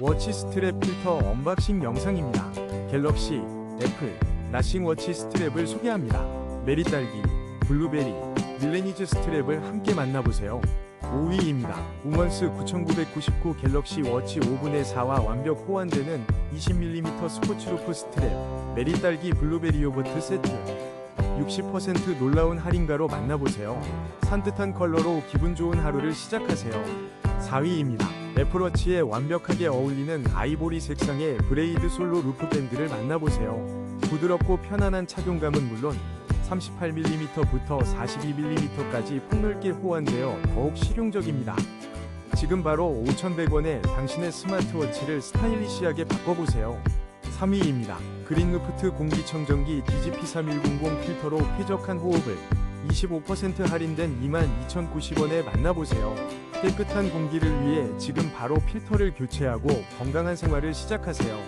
워치 스트랩 필터 언박싱 영상입니다. 갤럭시, 애플, 라싱 워치 스트랩을 소개합니다. 메리딸기, 블루베리, 밀레니즈 스트랩을 함께 만나보세요. 5위입니다. 우먼스 9999 갤럭시 워치 5분의 4와 완벽 호환되는 20mm 스포츠루프 스트랩, 메리딸기 블루베리 요거트 세트. 60% 놀라운 할인가로 만나보세요. 산뜻한 컬러로 기분 좋은 하루를 시작하세요. 4위입니다. 애플워치에 완벽하게 어울리는 아이보리 색상의 브레이드 솔로 루프 밴드를 만나보세요. 부드럽고 편안한 착용감은 물론 38mm부터 42mm까지 폭넓게 호환되어 더욱 실용적입니다. 지금 바로 5,100원에 당신의 스마트워치를 스타일리시하게 바꿔보세요. 3위입니다. 그린루프트 공기청정기 DGP3100 필터로 쾌적한 호흡을 25% 할인된 22,090원에 만나보세요. 깨끗한 공기를 위해 지금 바로 필터를 교체하고 건강한 생활을 시작하세요.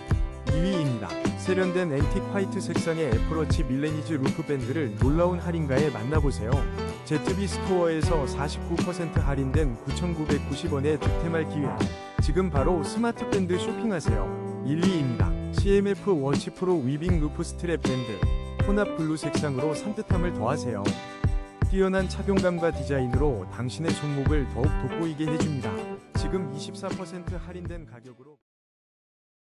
2위입니다. 세련된 앤틱 화이트 색상의 애플워치 밀레니즈 루프 밴드를 놀라운 할인가에 만나보세요. ZB 스토어에서 49% 할인된 9,990원의 득템할 기회. 지금 바로 스마트 밴드 쇼핑하세요. 1위입니다. CMF 워치 프로 위빙 루프 스트랩 밴드. 혼합 블루 색상으로 산뜻함을 더하세요. 뛰어난 착용감과 디자인으로 당신의 손목을 더욱 돋보이게 해줍니다. 지금 24% 할인된 가격으로